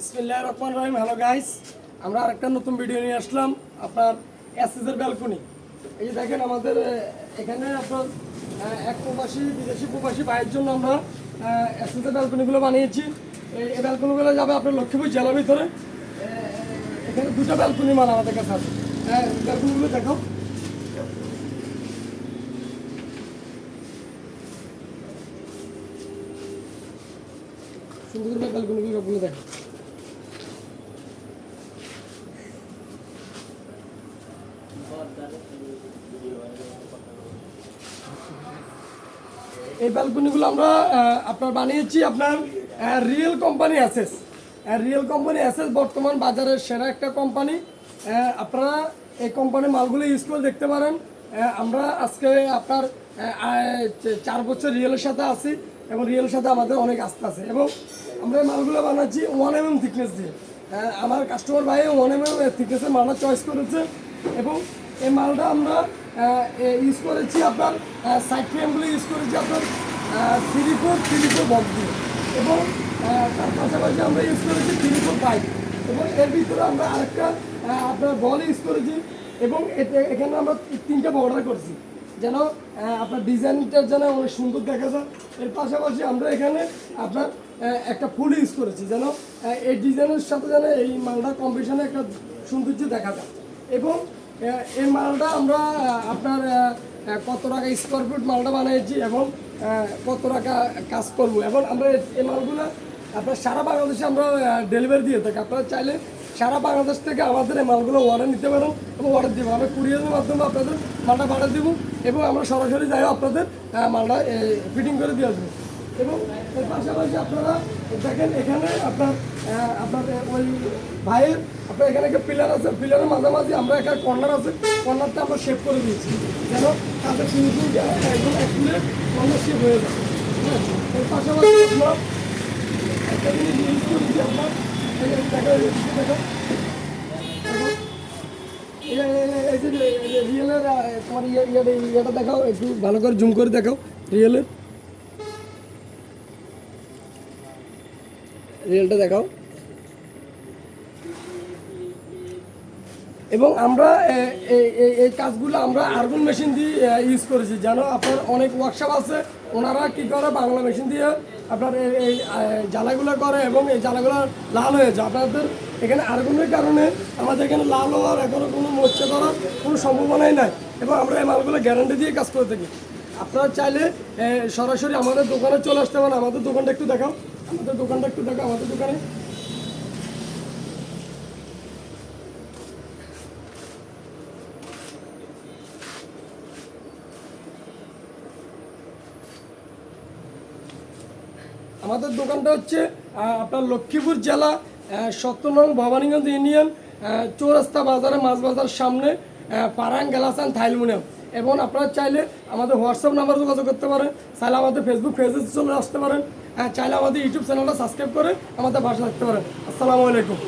ইসমিল্লাহ রহমান রহিম। Hello guys আমরা আরেকটা নতুন ভিডিও নিয়ে আসলাম আপনার এসএসের ব্যালকনি এই দেখেন আমাদের এখানে আপনার এক প্রবাসী, বিদেশি প্রবাসী ভাইয়ের জন্য আমরা এসএসের ব্যালকনিগুলো বানিয়েছি। এই ব্যালকনিগুলো যাবে আপনার লক্ষ্মীপুর জেলার ভিতরে। এখানে দুটো ব্যালকনি মাল আমাদের কাছে আছে। ব্যালকনিগুলো দেখো সুন্দর করে দেখো। এই ব্যালকনিগুলো আমরা আপনার বানিয়েছি আপনার রিয়েল কোম্পানি অ্যাসেস রিয়েল কোম্পানি অ্যাসেস বর্তমান বাজারের সেরা একটা কোম্পানি আপনারা এই কোম্পানির মালগুলো ইউজ করে দেখতে পারেন। আমরা আজকে আপনার চার বছর রিয়েলের সাথে আছি। এবং রিয়েলের সাথে আমাদের অনেক আস্থা আছে। এবং আমরা এই মালগুলো বানাচ্ছি ওয়ান এম এম থিকনেস দিয়ে। আমার কাস্টমার ভাই ওয়ান এম এম থিকনেসের মালটা চয়েস করেছে এবং এই মালটা আমরা ইউজ করেছি আপনার সাইড ফ্রেমগুলো ইউজ করেছি আপনার three four three four box দিয়ে। এবং তার পাশাপাশি আমরা ইউজ করেছি থ্রি ফোর ফাইভ এবং এর ভিতরে আমরা আরেকটা আপনার বল ইউজ করেছি এবং এখানে আমরা তিনটা বর্ডার করছি। যেন আপনার ডিজাইনটা যেন অনেক সুন্দর দেখা যায়। এর পাশাপাশি আমরা এখানে আপনার একটা ফুল ইউজ করেছি যেন এই ডিজাইনের সাথে যেন এই মালটা কম্পিটিশনে একটা সৌন্দর্য দেখা যায়। এবং এই মালটা আমরা আপনার কত টাকা স্কোয়ার ফুট মালটা বানিয়েছি এবং কত টাকা কাজ করব। এবং আমরা এই মালগুলো আপনার সারা বাংলাদেশে আমরা ডেলিভারি দিয়ে থাকি। আপনারা চাইলে সারা বাংলাদেশ থেকে আমাদের এই মালগুলো অর্ডার নিতে পারেন এবং অর্ডার দেবো আমরা কুরিয়ারের মাধ্যমে আপনাদের মালটা পাঠিয়ে দেবো এবং আমরা সরাসরি যাই আপনাদের মালটা ফিটিং করে দিয়ে আসব। এবং এর পাশাপাশি আপনারা দেখেন এখানে আপনার আপনার ওই ভাইয়ের, আপনার এখানে একটা পিলার আছে পিলারের মাঝামাঝি আমরা একটা কর্নার আছে কর্নারটা আমরা শেপ করে দিয়েছি, যেন তাদের ফিনিশিং একদম অ্যাকুরেট কর্নার শেপ হয়ে যায়। হ্যাঁ এর পাশাপাশি আপনার একটা জিনিস ইউজ করেছি আপনার ভালো করে জুম করে দেখাও রিয়েলের রিয়েলটা দেখাও এবং আমরা এই কাজগুলো আমরা আর্গুন মেশিন দিয়ে ইউজ করেছি। যেন আপনার অনেক ওয়ার্কশপ আছে, ওনারা কি করে বাংলা মেশিন দিয়ে আপনার এই- জ্বালাগুলো করে এবং এই জ্বালাগুলো লাল হয়ে যায়। আপনাদের এখানে আর্গুনের কারণে আমাদের এখানে লাল হওয়ার এখনও কোনো মোর্চা ধরার কোনো সম্ভাবনাই নাই এবং আমরা এই মালগুলো গ্যারান্টি দিয়ে কাজ করে থাকি। আপনারা চাইলে সরাসরি আমাদের দোকানে চলে আসতে পারেন। আমাদের দোকানটা একটু দেখাও। আমাদের দোকানটা একটু দেখাও। আমাদের দোকানে আমাদের দোকানটা হচ্ছে আপনার লক্ষ্মীপুর জেলা সত্যনং ভবানীগঞ্জ ইউনিয়ন চৌরাস্তা বাজারে মাছ বাজার সামনে পারাং গ্যালাসান থাইলমুনিয়াম। এবং আপনারা চাইলে আমাদের হোয়াটসঅ্যাপ নাম্বার যোগাযোগ করতে পারেন চাইলে আমাদের ফেসবুক পেজে চলে আসতে পারেন আহ, চাইলে আমাদের ইউটিউব চ্যানেলটা সাবস্ক্রাইব করে আমাদের বাসা থাকতে পারেন। আসসালামু আলাইকুম।